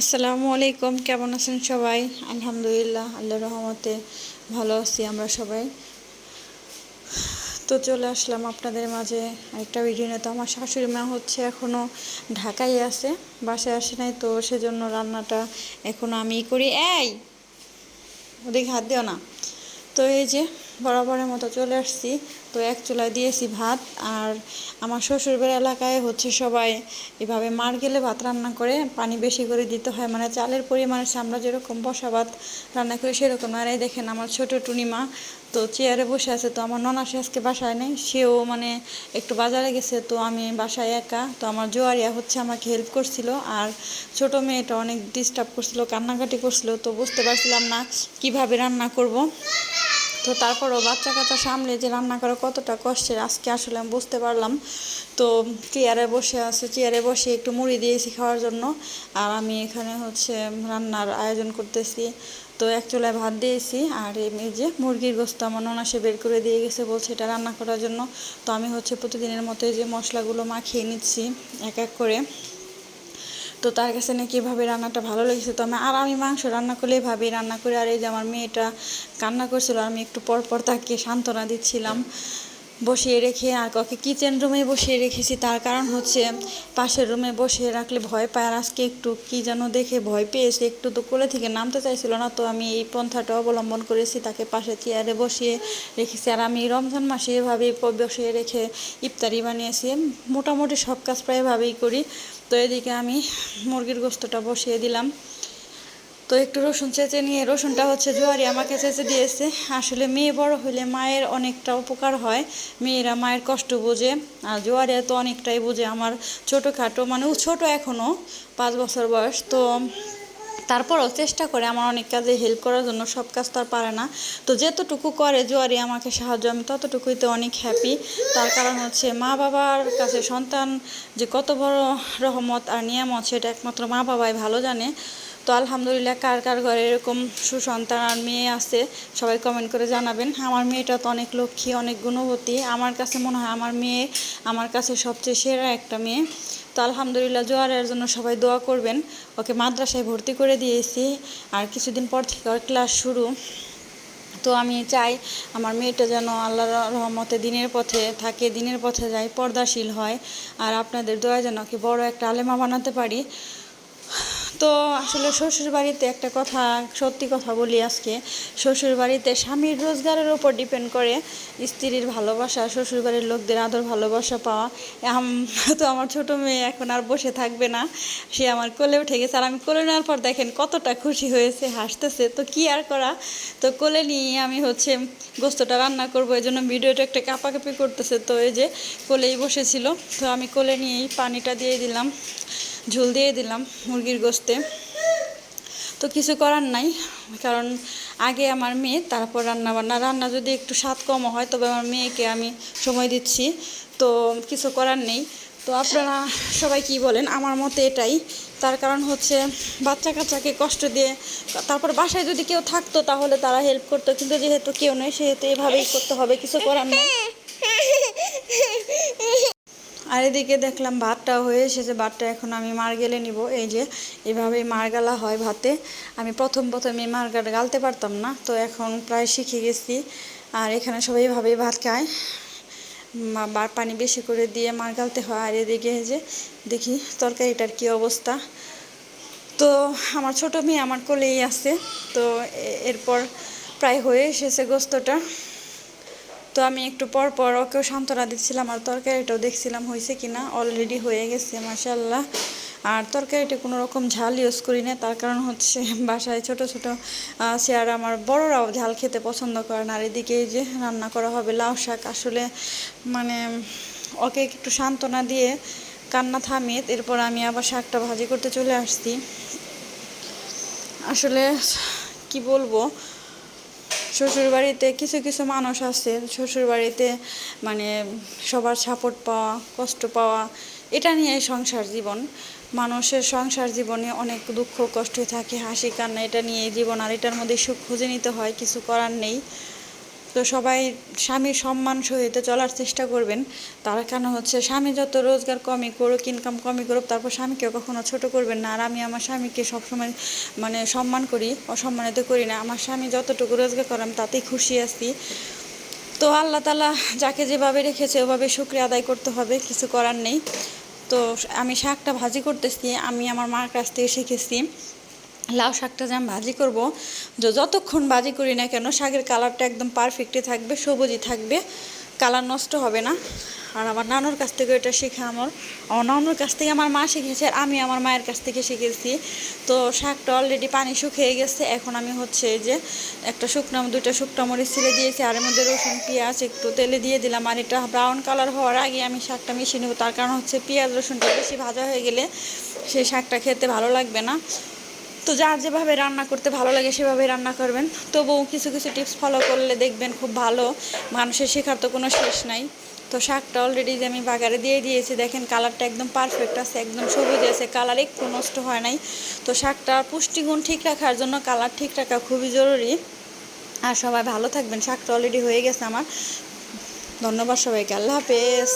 আসসালামু আলাইকুম, কেমন আছেন সবাই? আলহামদুলিল্লাহ আল্লাহ রহমতে ভালো আছি আমরা সবাই। তো চলে আসলাম আপনাদের মাঝে একটা ভিডিও নিয়ে। তো আমার শাশুড়ি মা হচ্ছে এখনও ঢাকায় আছে, বাসায় আসে নাই, তো সেজন্য রান্নাটা এখনও আমি করি। এই, ওদিকে হাত দিও না। তো এই যে বরাবরের মতো চলে আসছি। তো এক চুলায় দিয়েছি ভাত আর আমার শ্বশুরবাড়ি এলাকায় হচ্ছে সবাই এভাবে মার গেলে ভাত রান্না করে, পানি বেশি করে দিতে হয়। মানে চালের পরিমাণে আমরা যেরকম বসা ভাত রান্না করি সেরকম। আর এই দেখেন আমার ছোট টুনিমা তো চেয়ারে বসে আছে, তো আমার ননাসে আজকে বাসায় নেই, সেও মানে একটু বাজারে গেছে, তো আমি বাসায় একা। তো আমার জোয়ারিয়া হচ্ছে আমাকে হেল্প করছিল আর ছোট মেয়েটা অনেক ডিস্টার্ব করছিল, কান্নাকাটি করছিল, তো বুঝতে পারছিলাম না কীভাবে রান্না করব। তো তারপরও বাচ্চা কাচ্চা সামলে যে রান্না করা কতটা কষ্টের, আজকে আসলে আমি বুঝতে পারলাম। তো চেয়ারে বসে আছে, চেয়ারে বসে একটু মুড়ি দিয়েছি খাওয়ার জন্য। আর আমি এখানে হচ্ছে রান্নার আয়োজন করতেছি। তো এক চুলায় ভাত দিয়েছি, আর এই যে মুরগির গোস্ত আমার ননাসে বের করে দিয়ে গেছে, বলছে এটা রান্না করার জন্য। তো আমি হচ্ছে প্রতিদিনের মতো যে মশলাগুলো মাখিয়ে নিচ্ছি, এক এক করে। তো তার কাছে নাকি এভাবে রান্নাটা ভালো লেগেছে। তো আমি আর আমি মাংস রান্না করলে এভাবেই রান্না করে। আর এই যে আমার মেয়েটা কান্না করছিল, আমি একটু পরপর পর তাকে সান্ত্বনা দিচ্ছিলাম। বসিয়ে রেখে আর কাউকে কিচেন রুমে বসিয়ে রেখেছি। তার কারণ হচ্ছে পাশের রুমে বসিয়ে রাখলে ভয় পায়। আর আজকে একটু কি যেন দেখে ভয় পেয়েছে। একটু তো কোলে থেকে নামতে চাইছিল না। তো আমি এই পন্থাটা অবলম্বন করেছি। তাকে পাশে চেয়ারে বসিয়ে রেখেছি। আর আমি রমজান মাসে এভাবেই বসিয়ে রেখে ইফতারি বানিয়েছি। মোটামুটি সব কাজ প্রায় এভাবেই করি। তো এদিকে আমি মুরগির গোস্তটা বসিয়ে দিলাম। তো একটু রসুন চেঁচে নিয়ে, রসুনটা হচ্ছে জোয়ারি আমাকে চেঁচে দিয়েছে। আসলে মেয়ে বড় হলে মায়ের অনেকটা উপকার হয়। মেয়েরা মায়ের কষ্ট বোঝে, আর জোয়ারিয়া তো অনেকটাই বোঝে আমার ছোটোখাটো মানে ছোটো এখনও পাঁচ বছর বয়স। তো তারপরও চেষ্টা করে আমার অনেক কাজে হেল্প করার জন্য, সব কাজ তো আর পারে না। তো যেতটুকু করে জোয়ারি আমাকে সাহায্য, আমি ততটুকুইতে অনেক হ্যাপি তার কারণ হচ্ছে মা বাবার কাছে সন্তান যে কত বড় রহমত আর নিয়ামত, সেটা একমাত্র মা বাবাই ভালো জানে। তো আলহামদুলিল্লাহ, কার কার ঘরে এরকম সুসন্তান আর মেয়ে আছে, সবাই কমেন্ট করে জানাবেন। আমার মেয়েটা তো অনেক লক্ষ্মী, অনেক গুণবতী। আমার কাছে মনে হয় আমার মেয়ে আমার কাছে সবচেয়ে সেরা একটা মেয়ে। তো আলহামদুলিল্লাহ, জোয়ারের জন্য সবাই দোয়া করবেন। ওকে মাদ্রাসায় ভর্তি করে দিয়েছি। আর কিছুদিন পর থেকে ওর ক্লাস শুরু। তো আমি চাই আমার মেয়েটা যেন আল্লাহর রহমতে দিনের পথে থাকে, দিনের পথে যায়, পর্দাশীল হয়। আর আপনাদের দোয়া যেন ওকে বড় একটা আলেমা বানাতে পারি। তো আসলে শ্বশুর বাড়িতে একটা কথা, সত্যি কথা বলি আজকে শ্বশুর বাড়িতে স্বামীর রোজগারের ওপর ডিপেন্ড করে স্ত্রীর ভালোবাসা শ্বশুর বাড়ির লোকদের আদর ভালোবাসা পাওয়া। তো আমার ছোট মেয়ে এখন আর বসে থাকবে না। সে আমার কোলে উঠে গেছে। আর আমি কোলে নেওয়ার পর দেখেন কতটা খুশি হয়েছে, হাসতেছে। তো কি আর করা? তো কোলে নিয়ে আমি হচ্ছে গোস্তটা রান্না করব। এই জন্য ভিডিওটা একটা কাপাকাপি করতেছে। তো এই যে কোলেই বসেছিল। তো আমি কোলে নিয়েই পানিটা দিয়ে দিলাম। ঝোল দিয়ে দিলাম মুরগির গোস্তে তো কিছু করার নাই, কারণ আগে আমার মেয়ে, তারপর রান্না বান্না রান্না যদি একটু স্বাদ কম হয়, তবে আমার মেয়েকে আমি সময় দিচ্ছি। তো কিছু করার নেই। তো আপনারা সবাই কি বলেন? আমার মতে এটাই। তার কারণ হচ্ছে বাচ্চা কাচ্চাকে কষ্ট দিয়ে, তারপর বাসায় যদি কেউ থাকতো, তাহলে তারা হেল্প করতো। কিন্তু যেহেতু কেউ নেই, সেহেতু এভাবেই করতে হবে। কিছু করার নেই। আর এদিকে দেখলাম ভাতটা হয়ে এসেছে, ভাতটা এখন আমি মার গেলে নিব। এই যে এভাবেই মার গালা হয় ভাতে। আমি প্রথম প্রথমে মার গাল গালতে পারতাম না, তো এখন প্রায় শিখে গেছি। আর এখানে সবাই এভাবেই ভাত খায়। পানি বেশি করে দিয়ে মার গালতে হয়। আর এদিকে যে দেখি তরকারিটার কি অবস্থা। তো আমার ছোট মেয়ে আমার কোলেই আছে, তো এরপর প্রায় হয়ে এসেছে গোস্তটা। তো আমি একটু পর পর ওকেও সান্ত্বনা দিচ্ছিলাম আর তরকারিটাও দেখছিলাম হয়েছে কি না অলরেডি হয়ে গেছে মাসাল্লাহ আর তরকারিটা কোনো রকম ঝাল ইউজ করি না তার কারণ হচ্ছে বাসায় ছোট ছোট চেয়ার আমার বড়রাও ঝাল খেতে পছন্দ করে না। আর এদিকে যে রান্না করা হবে লাউ শাক, আসলে মানে ওকে একটু সান্ত্বনা দিয়ে কান্না থামিয়ে এরপর আমি আবার শাকটা ভাজি করতে চলে আসছি। আসলে কি বলব শ্বশুরবাড়িতে কিছু কিছু মানুষ আছে, শ্বশুরবাড়িতে মানে সবার সাপোর্ট পাওয়া, কষ্ট পাওয়া, এটা নিয়ে সংসার জীবন। মানুষের সংসার জীবনে অনেক দুঃখ, কষ্ট থাকে, হাসি, কান্না, এটা নিয়ে জীবন আর এটার মধ্যে সুখ খুঁজে নিতে হয়, কিছু করার নেই। তো সবাই স্বামীর সম্মান সহিত চলার চেষ্টা করবেন। তার কারণ হচ্ছে স্বামী যত রোজগার কমই করুক ইনকাম কমই করুক, তারপর স্বামীকেও কখনো ছোট করবেন না। আর আমি আমার স্বামীকে সবসময় মানে সম্মান করি, অসম্মানিত করি না। আমার স্বামী যতটুকু রোজগার করে আমি তাতেই খুশি আছি। তো আল্লাহ তালা যাকে যেভাবে রেখেছে ওভাবে শুক্রিয়া আদায় করতে হবে, কিছু করার নেই। তো আমি শাকটা ভাজি করতেছি, আমি আমার মার কাছ থেকে শিখেছি। লাউ শাকটা যে আমি ভাজি করব, যে যতক্ষণ ভাজি করি না কেন, শাকের কালারটা একদম পারফেক্টই থাকবে, সবুজই থাকবে, কালার নষ্ট হবে না। আর আমার নানুর কাছ থেকে এটা শেখা আমার আমার নানুর কাছ থেকে আমার মা শিখেছে আমি আমার মায়ের কাছ থেকে শিখেছি। তো শাকটা অলরেডি পানি শুকিয়ে গেছে, এখন আমি হচ্ছে যে একটা শুকনো, দুইটা শুকনো মরিচ ছিলে দিয়েছি, আর এর মধ্যে রসুন, পেঁয়াজ, একটু তেলে দিয়ে দিলাম, আর এটা ব্রাউন কালার হওয়ার আগে আমি শাকটা মিশিয়ে নেব। তার কারণ হচ্ছে পেঁয়াজ, রসুনটা বেশি ভাজা হয়ে গেলে সেই শাকটা খেতে ভালো লাগবে না। তো যার যেভাবে রান্না করতে ভালো লাগে সেভাবে রান্না করবেন। তবুও কিছু কিছু টিপস ফলো করলে দেখবেন খুব ভালো। মানুষের শেখার তো কোনো শেষ নাই। তো শাকটা অলরেডি যে আমি বাগারে দিয়ে দিয়েছি, দেখেন কালারটা একদম পারফেক্ট আছে, একদম সবুজ আছে কালার একটু নষ্ট হয় নাই। তো শাকটার পুষ্টিগুণ ঠিক রাখার জন্য কালার ঠিক রাখা খুবই জরুরি। আর সবাই ভালো থাকবেন, শাকটা অলরেডি হয়ে গেছে আমার। ধন্যবাদ সবাইকে, আল্লাহ হাফেজ।